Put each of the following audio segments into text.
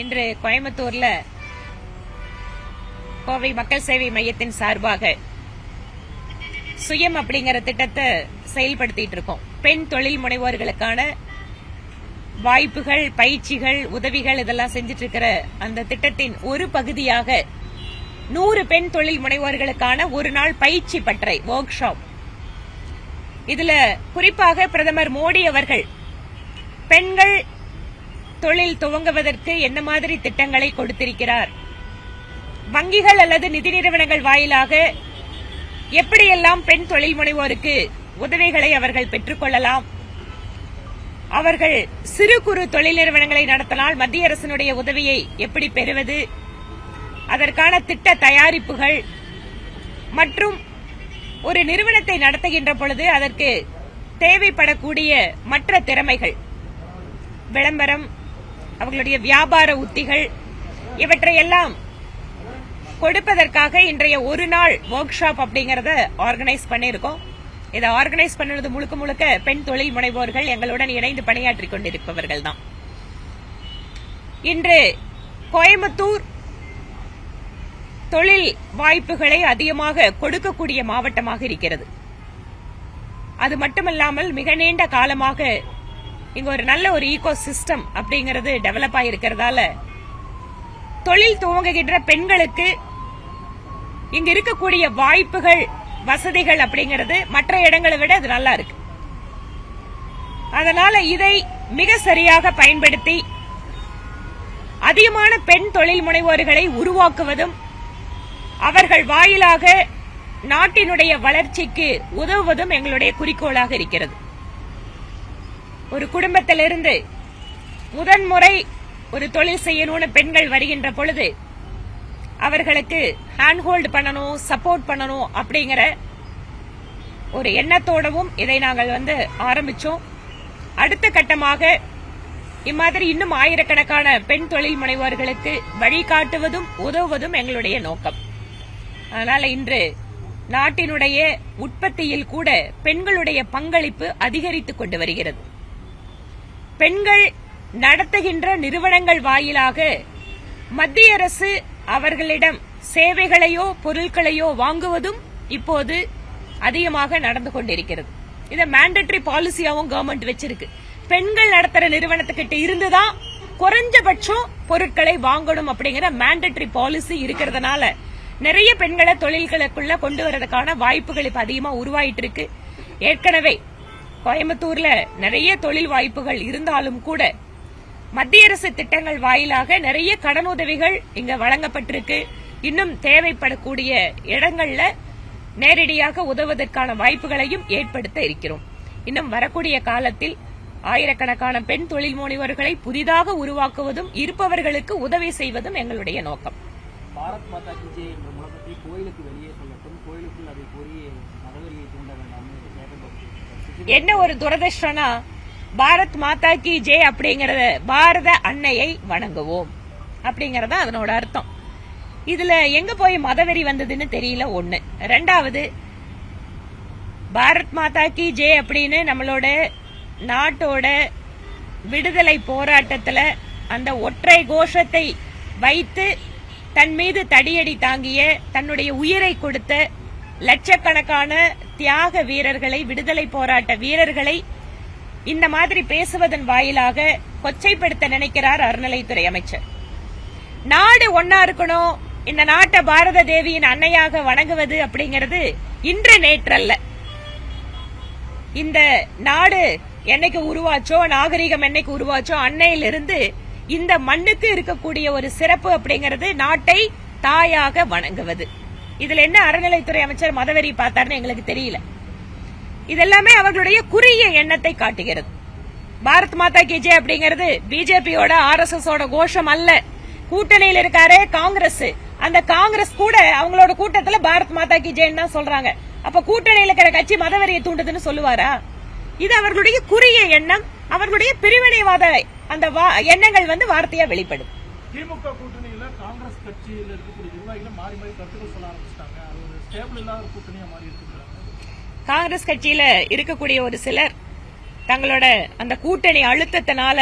இன்று கோயம்புத்தூர்ல கோவை மக்கள் சேவை மையத்தின் சார்பாக சுயம் அப்படிங்கிற திட்டத்தை செயல்படுத்திட்டு இருக்கோம். பெண் தொழில் முனைவோர்களுக்கான வாய்ப்புகள் பயிற்சிகள் உதவிகள் இதெல்லாம் செஞ்சிட்டு இருக்கிற அந்த திட்டத்தின் ஒரு பகுதியாக நூறு பெண் தொழில் முனைவோர்களுக்கான ஒரு நாள் பயிற்சி பற்றை ஒர்க் ஷாப் இதுல குறிப்பாக பிரதமர் மோடி அவர்கள் பெண்கள் தொழில் துவங்குவதற்கு என்ன மாதிரி திட்டங்களை கொடுத்திருக்கிறார்? வங்கிகள் அல்லது நிதி நிறுவனங்கள் வாயிலாக எப்படியெல்லாம் பெண் தொழில் முனைவோருக்கு உதவிகளை அவர்கள் பெற்றுக்கொள்ளலாம் அவர்கள் சிறு குறு தொழில் நிறுவனங்களை நடத்தினால் மத்திய அரசினுடைய உதவியை எப்படி பெறுவது? அதற்கான திட்ட தயாரிப்புகள் மற்றும் ஒரு நிறுவனத்தை நடத்துகின்ற பொழுது அதற்கு தேவைப்படக்கூடிய மற்ற திறமைகள். விளம்பரம் அவர்களுடைய வியாபார உத்திகள் இவற்றையெல்லாம் கொடுப்பதற்காக இன்றைய ஒரு நாள் ஒர்க் ஷாப் அப்படிங்கறத ஆர்கனைஸ் பண்ணியிருக்கோம். இதை ஆர்கனைஸ் பண்ணது முழுக்க முழுக்க பெண் தொழில் முனைவோர்கள் எங்களுடன் இணைந்து பணியாற்றி கொண்டிருப்பவர்கள் தான் இன்று கோயம்புத்தூர் தொழில் வாய்ப்புகளை அதிகமாக கொடுக்கக்கூடிய மாவட்டமாக இருக்கிறது. அது மட்டுமல்லாமல் மிக நீண்ட காலமாக இங்க ஒரு நல்ல ஒரு ஈகோ சிஸ்டம் அப்படிங்கிறது டெவலப் ஆகிருக்கிறதால தொழில் துவங்குகின்ற பெண்களுக்கு இங்க இருக்கக்கூடிய வாய்ப்புகள் வசதிகள் அப்படிங்கிறது மற்ற இடங்களை விட அது நல்லா இருக்கு. அதனால இதை மிக சரியாக பயன்படுத்தி அதிகமான பெண் தொழில் முனைவோர்களை உருவாக்குவதும் அவர்கள் வாயிலாக நாட்டினுடைய வளர்ச்சிக்கு உதவுவதும் எங்களுடைய குறிக்கோளாக இருக்கிறது. ஒரு குடும்பத்திலிருந்து முதன்முறை ஒரு தொழில் செய்யணும்னு பெண்கள் வருகின்ற பொழுது அவர்களுக்கு ஹேண்ட் ஹோல்டு பண்ணணும் சப்போர்ட் பண்ணணும் அப்படிங்கிற ஒரு எண்ணத்தோடவும் இதை நாங்கள் வந்து ஆரம்பிச்சோம். அடுத்த கட்டமாக இம்மாதிரி இன்னும் ஆயிரக்கணக்கான பெண் தொழில் முனைவோர்களுக்கு வழிகாட்டுவதும் உதவுவதும் எங்களுடைய நோக்கம். அதனால இன்று நாட்டினுடைய உற்பத்தியில் கூட பெண்களுடைய பங்களிப்பு அதிகரித்துக் கொண்டு வருகிறது. பெண்கள் நடத்துகின்ற நிறுவனங்கள் வாயிலாக மத்திய அரசு அவர்களிடம் சேவைகளையோ பொருட்களையோ வாங்குவதும் இப்போது அதிகமாக நடந்து கொண்டிருக்கிறது. இதை மேண்டட்ரி பாலிசியாவும் கவர்மெண்ட் வச்சிருக்கு. பெண்கள் நடத்துற நிறுவனத்துக்கிட்ட இருந்துதான் குறைஞ்சபட்சம் பொருட்களை வாங்கணும் அப்படிங்கிற மேண்டட்ரி பாலிசி இருக்கிறதுனால நிறைய பெண்களை தொழில்களுக்குள்ள கொண்டு வரதுக்கான வாய்ப்புகள் இப்ப அதிகமா உருவாயிட்டு இருக்கு. ஏற்கனவே கோயம்புத்தூர்ல நிறைய தொழில் வாய்ப்புகள் இருந்தாலும் கூட மத்திய அரசு திட்டங்கள் வாயிலாக நிறைய கடனுதவிகள் இங்க வழங்கப்பட்டிருக்கு. இன்னும் தேவைப்படக்கூடிய இடங்கள்ல நேரடியாக உதவுவதற்கான வாய்ப்புகளையும் ஏற்படுத்த இருக்கிறோம். இன்னும் வரக்கூடிய காலத்தில் ஆயிரக்கணக்கான பெண் தொழில் முனைவர்களை புதிதாக உருவாக்குவதும் இருப்பவர்களுக்கு உதவி செய்வதும் எங்களுடைய நோக்கம். பாரத் மாதா கி ஜெய் என்ற முழக்கத்தை கோயிலுக்கு என்ன ஒரு துரதிருஷ்டம்னா பாரத் மாதா கி ஜெய் அப்படிங்கறத பாரத அன்னையை வணங்குவோம். அப்படிங்கறத அதனோட அர்த்தம். இதுல எங்க போய் மதவெறி வந்ததுன்னு தெரியல ஒண்ணு. ரெண்டாவது பாரத் மாதா கி ஜெய் அப்படின்னு நம்மளோட நாட்டோட விடுதலை போராட்டத்துல அந்த ஒற்றை கோஷத்தை வைத்து தன் மீது தடியடி தாங்கிய தன்னுடைய உயிரை கொடுத்த லட்சக்கணக்கான தியாக வீரர்களை விடுதலை போராட்ட வீரர்களை இந்த மாதிரி பேசுவதன் வாயிலாக கொச்சைப்படுத்த நினைக்கிறார் அறநிலைத்துறை அமைச்சர். நாடு ஒன்னா இருக்கணும் இந்த நாட்டை பாரத தேவியின் அன்னையாக வணங்குவது அப்படிங்கிறது இன்று நேற்றல்ல. இந்த நாடு என்னைக்கு உருவாச்சோ நாகரிகம் என்னைக்கு உருவாச்சோ அன்னையிலிருந்து இந்த மண்ணுக்கு இருக்கக்கூடிய ஒரு சிறப்பு அப்படிங்கிறது நாட்டை தாயாக வணங்குவது. இதுல என்ன அறநிலைத்துறை அமைச்சர் மதவெறி பார்த்தாருன்னு எங்களுக்கு தெரியல. இதெல்லாமே அவர்களுடைய குறுகிய எண்ணத்தை காட்டுகிறது. பாரத் மாதா கி ஜே அப்படிங்கிறது பிஜேபியோட ஆர் எஸ் எஸ் ஓட கோஷம் அல்ல. கூட்டணியில் இருக்காரே காங்கிரஸ். அந்த காங்கிரஸ் கூட அவங்களோட கூட்டத்துல பாரத் மாதா கி ஜெயன்னு தான் சொல்றாங்க. அப்ப கூட்டணியில் இருக்கிற கட்சி மதவெறியை தூண்டுதுன்னு சொல்லுவாரா? இது அவர்களுடைய குறுகிய எண்ணம். அவர்களுடைய பிரிவினைவாத அந்த வா- எண்ணங்கள் வந்து வார்த்தையா வெளிப்படும். திமுக கூட்டணியில காங்கிரஸ் கட்சியில் இருக்கக்கூடிய நிர்வாகிகள் மாறி மாறி கருத்துக்கள் சொல்ல காங்கிரஸ் கட்சியில இருக்கக்கூடிய ஒரு சிலர் தங்களோட அந்த கூட்டணி அழுத்தத்தினால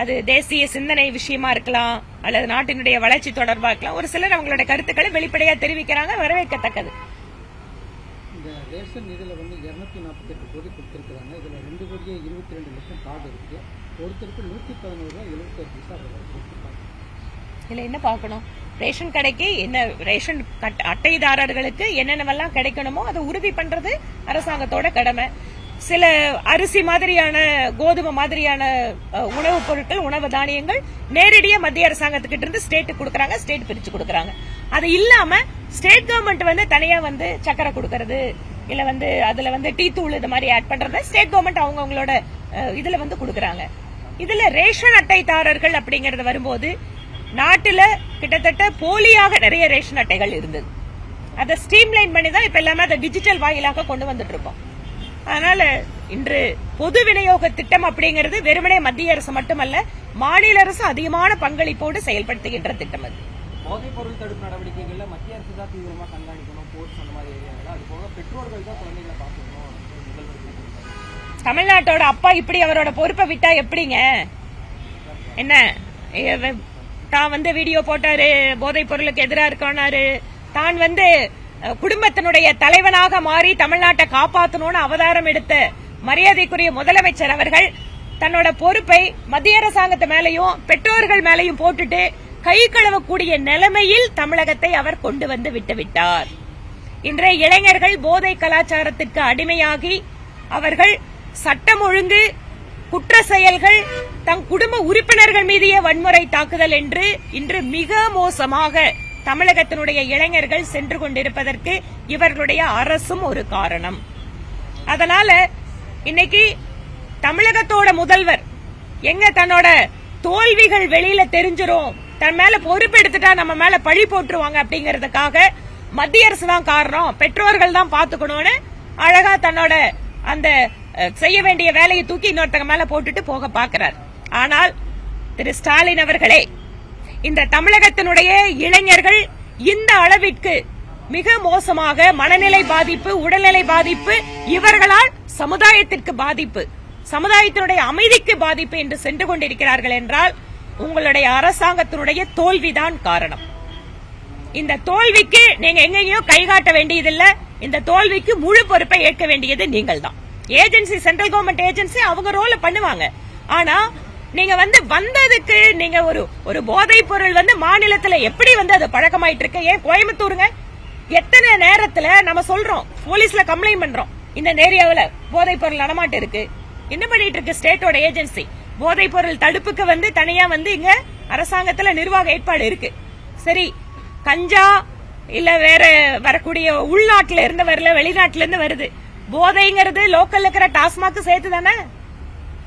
அது தேசிய சிந்தனை விஷயமா இருக்கலாம் அல்லது நாட்டினுடைய வளர்ச்சி தொடர்பா இருக்கலாம் ஒரு சிலர் அவங்களோட கருத்துக்களை வெளிப்படையா தெரிவிக்கிறாங்க வரவேற்கத்தக்கது. இந்த ரேஷன் இதில் வந்து இரநூத்தி நாற்பத்தெட்டு கோடி கொடுத்துருக்குறாங்க. இதில் ரெண்டு கோடியே இருபத்தி ரெண்டு லட்சம் கார்டு இருக்குது ஒருத்தருக்கு நூற்றி பதினோரு ரூபா எழுபத்தோரு பைசா கொடுத்துருக்காங்க இதில் என்ன பார்க்கணும்? ரேஷன் கடைக்கு என்ன ரேஷன் கட்- அட்டைதாரர்களுக்கு என்னென்னவெல்லாம் கிடைக்கணுமோ அதை உறுதி பண்றது அரசாங்கத்தோட கடமை. சில அரிசி மாதிரியான கோதுமை மாதிரியான உணவுப் பொருட்கள் உணவு தானியங்கள் நேரடியாக மத்திய அரசாங்கத்துக்கிட்ட இருந்து ஸ்டேட்டுக்கு கொடுக்குறாங்க ஸ்டேட் பிரிச்சு கொடுக்குறாங்க. அது இல்லாம ஸ்டேட் கவர்மெண்ட் வந்து தனியா வந்து சக்கரை கொடுக்கறது இல்ல வந்து அதுல வந்து டீ தூள் இது மாதிரி ஆட் பண்றத ஸ்டேட் கவர்மெண்ட் அவங்கவுங்களோட இதுல வந்து கொடுக்குறாங்க. இதுல ரேஷன் அட்டைதாரர்கள் அப்படிங்கறது வரும்போது நாட்டுல கிட்டத்தட்ட போலியாக நிறைய ரேஷன் அட்டைகள் இருந்தது. அதை ஸ்ட்ரீம்லைன் பண்ணி தான் இப்ப எல்லாமே அதை டிஜிட்டல் வாயிலாக கொண்டு வந்துட்டு இருக்கோம். அதனால இன்று பொது விநியோக திட்டம் அப்படிங்கிறது வெறுமனே மத்திய அரசு மட்டுமல்ல மாநில அரசு அதிகமான பங்களிப்போடு செயல்படுத்துகின்ற திட்டம் அது. போதைப் பொருள் தடுப்பு நடவடிக்கைகள்ல மத்திய அரசு தான் தீவிரமா கண்காணிக்கணும் போர்ட்ஸ் அந்த மாதிரி ஏரியாவில் அது போக பெற்றோர்கள் தான் குழந்தைகளை பார்த்துக்கணும். தமிழ்நாட்டோட அப்பா இப்படி அவரோட பொறுப்பை விட்டா எப்படிங்க? என்ன? தான் வந்து வீடியோ போட்டாரு போதைப் பொருளுக்கு எதிராக இருக்கானாரு தான் வந்து குடும்பத்தினுடைய தலைவனாக மாறி தமிழ்நாட்டை காப்பாற்றணும்னு அவதாரம் எடுத்த மரியாதைக்குரிய முதலமைச்சர் அவர்கள் தன்னோட பொறுப்பை மத்திய அரசாங்கத்து மேலையும் பெற்றோர்கள் மேலையும் போட்டுட்டு கை கழுவக்கூடிய நிலைமையில் தமிழகத்தை அவர் கொண்டு வந்து விட்டுவிட்டார் இன்றைய இளைஞர்கள் போதை கலாச்சாரத்திற்கு அடிமையாகி அவர்கள் சட்டம் ஒழுங்கு குற்ற செயல்கள் தம் குடும்ப உறுப்பினர்கள் மீதிய வன்முறை தாக்குதல் என்று இன்று மிக மோசமாக தமிழகத்தினுடைய இளைஞர்கள் சென்று கொண்டிருப்பதற்கு இவர்களுடைய அரசும் ஒரு காரணம். அதனால இன்னைக்கு தமிழகத்தோட முதல்வர் எங்க தன்னோட தோல்விகள் வெளியில தெரிஞ்சிரும் தன் மேல பொறுப்பு எடுத்துட்டா நம்ம மேல பழி போட்டுருவாங்க அப்படிங்கறதுக்காக மத்திய அரசு தான் காரணம் பெற்றோர்கள் தான் பாத்துக்கணும்னு அழகா தன்னோட அந்த செய்ய வேண்டிய வேலையை தூக்கி இன்னொருத்தங்க மேல போட்டுட்டு போக பாக்குறார் ஆனால் திரு ஸ்டாலின் அவர்களே இந்த தமிழகத்தினுடைய இளைஞர்கள் இந்த அளவிற்கு மிக மோசமாக மனநிலை பாதிப்பு உடல்நிலை பாதிப்பு இவர்களால் சமுதாயத்திற்கு பாதிப்பு சமுதாயத்தினுடைய அமைதிக்கு பாதிப்பு என்று சென்று கொண்டிருக்கிறார்கள் என்றால் உங்களுடைய அரசாங்கத்தினுடைய தோல்விதான் காரணம். இந்த தோல்விக்கு நீங்க எங்கேயோ கை காட்ட வேண்டியதில்லை. இந்த தோல்விக்கு முழு பொறுப்பை ஏற்க வேண்டியது நீங்கள் தான் ஏஜென்சி சென்ட்ரல் கவர்மெண்ட் ஏஜென்சி அவங்க ரோல பண்ணுவாங்க. ஆனா நீங்க வந்து வந்ததுக்கு நீங்க ஒரு ஒரு போதைப் பொருள் வந்து மாநிலத்துல எப்படி வந்து அது பழக்கமாயிட்டு இருக்கு ஏன் கோயம்புத்தூருங்க? எத்தனை நேரத்துல நம்ம சொல்றோம் போலீஸ்ல கம்ப்ளைண்ட் பண்றோம் இந்த ஏரியாவில போதைப் பொருள் நடமாட்டம் இருக்கு. என்ன பண்ணிட்டு இருக்கு ஸ்டேட்டோட ஏஜென்சி? போதைப் பொருள் தடுப்புக்கு வந்து தனியா வந்து இங்க அரசாங்கத்துல நிர்வாக ஏற்பாடு இருக்கு. சரி கஞ்சா இல்ல வேற வரக்கூடிய உள்நாட்டுல இருந்து வரல வெளிநாட்டுல இருந்து வருது. போதைங்கிறது லோக்கல்ல இருக்கிற டாஸ்மாக் சேர்த்து தானே?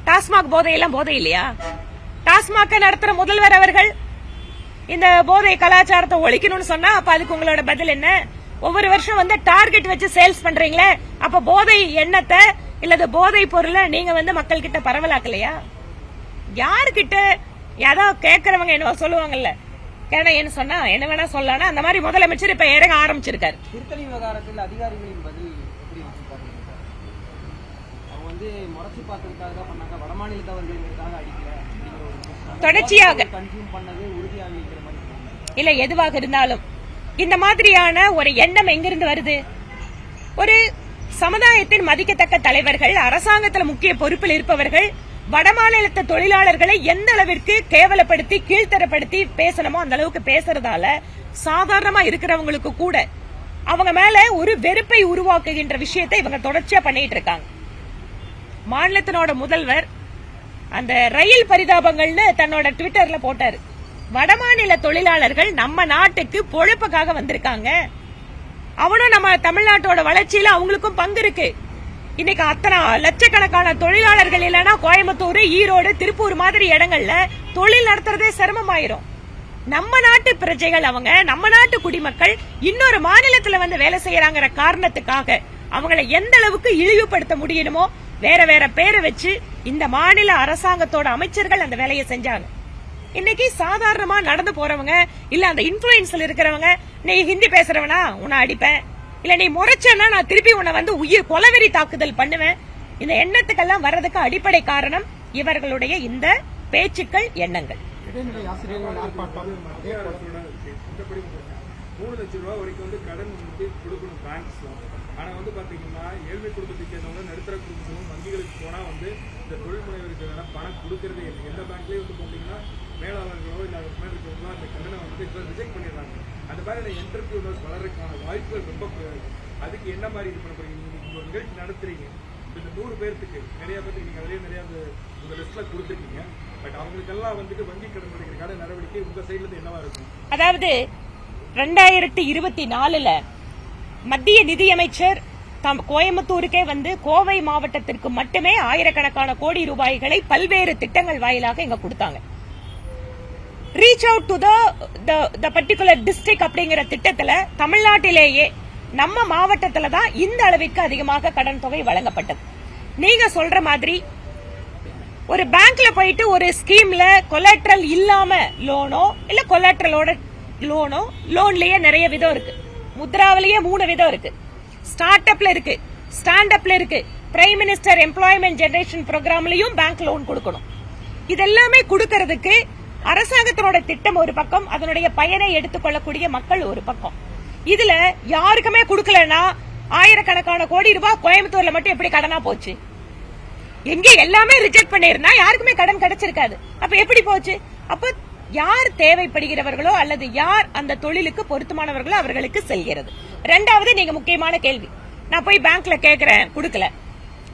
டாஸ்மாக் போதையெல்லாம் போதை இல்லையா? டாஸ்மாக நடத்துற முதல்வர் அவர்கள் இந்த போதை கலாச்சாரத்தை ஒழிக்கணும்னு சொன்னா அப்ப அதுக்கு உங்களோட பதில் என்ன? ஒவ்வொரு வருஷம் வந்து டார்கெட் வச்சு சேல்ஸ் பண்றீங்களே அப்ப போதை எண்ணத்தை இல்லது போதை பொருளை நீங்க வந்து மக்கள் கிட்ட பரவலாக்கலையா? யாருக்கிட்ட? ஏதோ கேக்குறவங்க என்ன சொல்லுவாங்கல்ல. கேடையன்னு சொன்னா என்ன வேணா சொல்லலாம். அந்த மாதிரி முதலமைச்சர் இப்ப இறங்க ஆரம்பிச்சிருக்காரு. திருத்தணி விவகாரத்தில் அதிகாரிகளின் பதில் எப்படி இருக்கு பாருங்க அவங்க வந்து முறைச்சு பார்த்ததுக்காக தான் பண்ணாங்க வடமாநிலத்தவர்களுக்காக அடிக்கல அப்படிங்கிற ஒரு குற்றம். தொடர்ச்சியாக. கன்சியூம் பண்ணது உறுதியாகிங்கிற மாதிரி சொன்னாங்க. இல்ல எதுவாக இருந்தாலும். இந்த மாதிரியான ஒரு எண்ணம் எங்கிருந்து வருது? ஒரு சமுதாயத்தின் மதிக்கத்தக்க தலைவர்கள் அரசாங்கத்துல முக்கிய பொறுப்பில் இருப்பவர்கள் வடமாநிலத்த தொழிலாளர்களை எந்த அளவிற்கு கேவலப்படுத்தி கீழ்த்தரப்படுத்தி பேசணுமோ அந்த அளவுக்கு பேசுறதால சாதாரணமா இருக்கிறவங்களுக்கு கூட அவங்க மேல ஒரு வெறுப்பை உருவாக்குகின்ற விஷயத்தை இவங்க தொடர்ச்சியா பண்ணிட்டு இருக்காங்க. மாநிலத்தினோட முதல்வர் அந்த ரயில் பரிதாபங்கள்னு தன்னோட ட்விட்டர்ல போட்டாரு. வடமாநில தொழிலாளர்கள் நம்ம நாட்டுக்கு பொழப்புக்காக வந்திருக்காங்க. அவனும் நம்ம தமிழ்நாட்டோட வளர்ச்சியில அவங்களுக்கும் பங்கு இருக்கு. இன்னைக்கு அத்தனை லட்சக்கணக்கான தொழிலாளர்கள் இல்லைன்னா கோயம்புத்தூர் ஈரோடு திருப்பூர் மாதிரி இடங்கள்ல தொழில் நடத்துறதே சிரமமாயிரும். நம்ம நாட்டு பிரஜைகள் அவங்க நம்ம நாட்டு குடிமக்கள் இன்னொரு மாநிலத்துல வந்து வேலை செய்யறாங்கிற காரணத்துக்காக அவங்கள எந்த அளவுக்கு இழிவுபடுத்த முடியணுமோ வேற வேற பேரை வச்சு இந்த மாநில அரசாங்கத்தோட அமைச்சர்கள் அந்த வேலையை செஞ்சாங்க. இன்னைக்கு சாதாரணமா நடந்து போறவங்க இல்ல அந்த இன்ஃபுளுன்ஸ்ல இருக்கிறவங்க நீ ஹிந்தி பேசுறவனா? உன்னை அடிப்பேன். இல்ல நீ முறைச்சனா நான் திருப்பி உன்னை வந்து உயிர் கொலவெறி தாக்குதல் பண்ணுவேன். இந்த எண்ணத்துக்கெல்லாம் வர்றதுக்கு அடிப்படை காரணம் இவர்களுடைய இந்த பேச்சுக்கள் எண்ணங்கள். மூணு லட்சம் ரூபாய் வரைக்கும் வந்து கடன் வந்து கொடுக்கணும் பேங்க்ஸ்லாம் ஆனால் வந்து பார்த்தீங்கன்னா ஏழ்மை குடும்பத்தை சேர்ந்தவங்க நடுத்தர குடும்பமும் வங்கிகளுக்கு போனால் வந்து இந்த தொழில் முனைவருக்கு பணம் கொடுக்கறதே இல்லை. எந்த பேங்க்லேயும் வந்து பார்த்தீங்கன்னா மேலாளர்களோ இல்லை அதுக்கு மேலே இருக்கிறவங்களோ அந்த கடனை வந்து இப்போ ரிஜெக்ட் பண்ணிடுறாங்க. அந்த மாதிரி என்டர்பிரினர்ஸ் வளர்றதுக்கான வாய்ப்புகள் ரொம்ப குறைவு. அதுக்கு என்ன மாதிரி இது பண்ண போகிறீங்க நீங்கள் ஒரு நிகழ்ச்சி நடத்துறீங்க. இந்த நூறு பேர்த்துக்கு நிறைய பேருக்கு நீங்கள் அதிலே நிறையா அந்த லிஸ்ட்டில் கொடுத்துருக்கீங்க. பட் அவங்களுக்கெல்லாம் வந்துட்டு வங்கி கடன் கிடைக்கிறக்கான நடவடிக்கை உங்கள் சைட்லேருந்து என்னவா இருக்கும்? அதாவது ரெண்டாயிரத்தி இருபத்தி நாலுல மத்திய நிதியமைச்சர் தம் கோயம்புத்தூருக்கே வந்து கோவை மாவட்டத்திற்கு மட்டுமே ஆயிரக்கணக்கான கோடி ரூபாய்களை பல்வேறு திட்டங்கள் வாயிலாக இங்க கொடுத்தாங்க. Reach out to the particular district அப்படிங்கிற திட்டத்துல தமிழ்நாட்டிலேயே நம்ம மாவட்டத்துல தான் இந்த அளவிற்கு அதிகமாக கடன் தொகை வழங்கப்பட்டது. நீங்க சொல்ற மாதிரி ஒரு பேங்க்ல போயிட்டு ஒரு ஸ்கீம்ல கொலாட்ரல் இல்லாம லோனோ இல்ல கொலாட்ரலோட லோனோ லோன்லயே நிறைய விதம் இருக்கு. முத்ராவிலேயே மூணு விதம் இருக்கு. ஸ்டார்ட் அப்ல இருக்கு. ஸ்டாண்ட் அப்ல இருக்கு. பிரைம் மினிஸ்டர் எம்ப்ளாய்மெண்ட் ஜெனரேஷன் ப்ரோக்ராம்லயும் பேங்க் லோன் கொடுக்கணும். இதெல்லாமே கொடுக்கறதுக்கு அரசாங்கத்தினோட திட்டம் ஒரு பக்கம் அதனுடைய பயனை எடுத்துக்கொள்ளக்கூடிய மக்கள் ஒரு பக்கம். இதுல யாருக்குமே கொடுக்கலன்னா ஆயிரக்கணக்கான கோடி ரூபாய் கோயம்புத்தூர்ல மட்டும் எப்படி கடனா போச்சு? எங்க எல்லாமே ரிஜெக்ட் பண்ணிருந்தா யாருக்குமே கடன் கிடைச்சிருக்காது. அப்ப எப்படி போச்சு? அப்ப யார் தேவைப்படுகிறவர்களோ அல்லது யார் அந்த தொழிலுக்கு பொருத்தமானவர்களோ அவர்களுக்கு செல்கிறது. ரெண்டாவது நீங்க முக்கியமான கேள்வி. நான் போய் பேங்க்ல கேட்கிறேன் கொடுக்கல.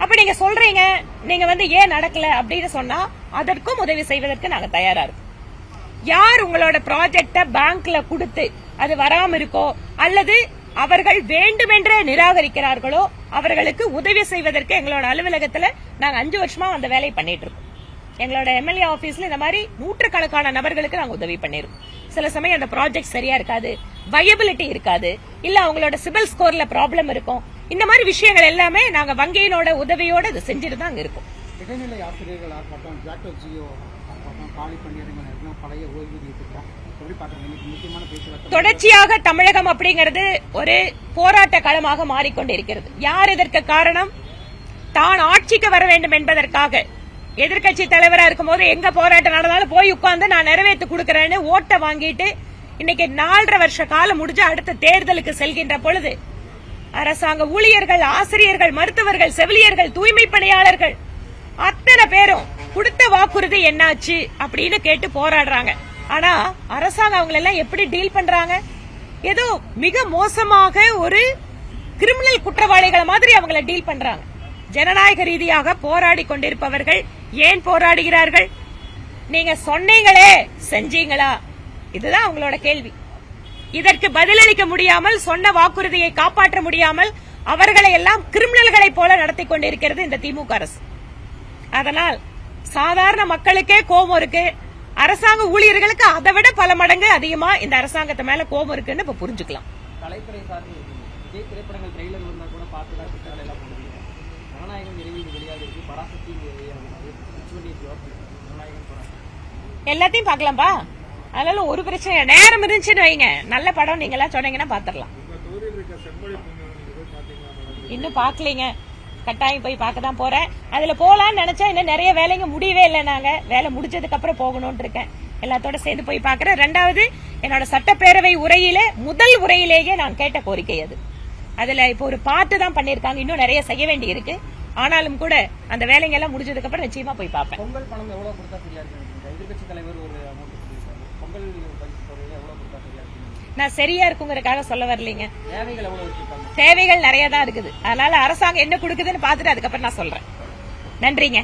அப்ப நீங்க சொல்றீங்க நீங்க வந்து ஏன் நடக்கல அப்படின்னு சொன்னா அதற்கும் உதவி செய்வதற்கு நாங்க தயாரா இருக்கோம். யார் உங்களோட ப்ராஜெக்ட பேங்க்ல கொடுத்து அது வராம இருக்கோ அல்லது அவர்கள் வேண்டுமென்றே நிராகரிக்கிறார்களோ அவர்களுக்கு உதவி செய்வதற்கு எங்களோட அலுவலகத்துல நாங்க அஞ்சு வருஷமா அந்த வேலையை பண்ணிட்டு இருக்கோம். எங்களோட எம்எல்ஏ ஆபீஸ்ல இந்த மாதிரி நூற்றுக்கணக்கான நபர்களுக்கு நாங்க உதவி பண்ணிருக்கோம். சில சமயம் அந்த ப்ராஜெக்ட் சரியா இருக்காது வயபிலிட்டி இருக்காது இல்ல அவங்களோட சிபில் ஸ்கோர்ல ப்ராப்ளம் இருக்கும். இந்த மாதிரி விஷயங்கள் எல்லாமே நாங்க வங்கியினோட உதவியோட இது செஞ்சுட்டு தான் இருக்கோம். இடைநிலை ஆசிரியர்கள் ஆர்ப்பாட்டம் ஜாக்டோ ஜியோ ஆர்ப்பாட்டம் காலி பணியிடங்கள் பழைய ஓய்வூதிய திட்டம் தொடர்ச்சியாக தமிழகம் அப்படிங்கிறது ஒரு போராட்ட களமாக மாறிக்கொண்டிருக்கிறது யார் இதற்கு காரணம்? தான் ஆட்சிக்கு வர வேண்டும் என்பதற்காக. எதிர்க்கட்சி தலைவரா இருக்கும்போது எங்க போராட்டம் நடந்தாலும் போய் உட்கார்ந்து நான் நிறைவேற்றி கொடுக்கறேன்னு ஓட்டை வாங்கிட்டு இன்னைக்கு நாலரை வருஷ காலம் முடிஞ்சு அடுத்த தேர்தலுக்கு செல்கின்ற பொழுது அரசாங்க ஊழியர்கள் ஆசிரியர்கள் மருத்துவர்கள் செவிலியர்கள் தூய்மை பணியாளர்கள் அத்தனை பேரும் கொடுத்த வாக்குறுதி என்னாச்சு அப்படின்னு கேட்டு போராடுறாங்க. ஆனா அரசாங்கம் அவங்க எல்லாம் எப்படி டீல் பண்றாங்க? ஏதோ மிக மோசமாக ஒரு கிரிமினல் குற்றவாளிகளை மாதிரி அவங்கள டீல் பண்றாங்க. ஜனநாயக ரீதியாக போராடி கொண்டிருப்பவர்கள் ஏன் போராடுகிறார்கள்? நீங்க சொன்னீங்களே செஞ்சீங்களா? இதுதான் அவங்களோட கேள்வி. இதற்கு பதிலளிக்க முடியாமல் சொன்ன வாக்குறுதியை காப்பாற்ற முடியாமல் அவர்களை எல்லாம் கிரிமினல்களை போல நடத்தி கொண்டிருக்கிறது இந்த திமுக அரசு. அதனால் சாதாரண மக்களுக்கே கோபம் இருக்கு. அரசாங்க ஊழியர்களுக்கு அதை விட பல மடங்கு அதிகமா இந்த அரசாங்கத்து மேல கோபம் இருக்குன்னு இப்ப புரிஞ்சுக்கலாம். திரைப்படங்கள் ஜனநாயகம் வெளியாக இருக்கு. பராசக்தி எல்லாத்தையும் பார்க்கலாம்பா? அதனால ஒரு பிரச்சனை. நேரம் இருந்துச்சுன்னு வைங்க. நல்ல படம் நீங்க எல்லாம் சொன்னீங்கன்னா பாத்துரலாம் இன்னும் பார்க்கலீங்க. கட்டாயம் போய் பார்க்க தான் போறேன். அதுல போலாம்னு நினைச்சா இன்னும் நிறைய வேலைங்க முடியவே இல்லை நாங்க. வேலை முடிச்சதுக்கு அப்புறம் போகணும்னு இருக்கேன். எல்லாத்தோட சேர்ந்து போய் பார்க்கறேன். ரெண்டாவது என்னோட சட்டப்பேரவை உரையில முதல் உரையிலேயே நான் கேட்ட கோரிக்கை அது. அதுல இப்போ ஒரு பாட்டு தான் பண்ணிருக்காங்க. இன்னும் நிறைய செய்ய வேண்டி இருக்கு. ஆனாலும் கூட அந்த வேலைங்க எல்லாம் முடிஞ்சதுக்கு அப்புறம் நிச்சயமா போய் பார்ப்பேன். பொங்கல் பணம் எவ்வளவு கொடுத்தா சரியா இருக்கு எதிர்கட்சி தலைவர் ஒரு பொங்கல் நான் சரியா இருக்குங்கிறதுக்காக சொல்ல வரலைங்க. தேவைகள் நிறைய தான் இருக்குது. அதனால அரசாங்கம் என்ன கொடுக்குதுன்னு பார்த்துட்டு அதுக்கப்புறம் நான் சொல்றேன். நன்றிங்க.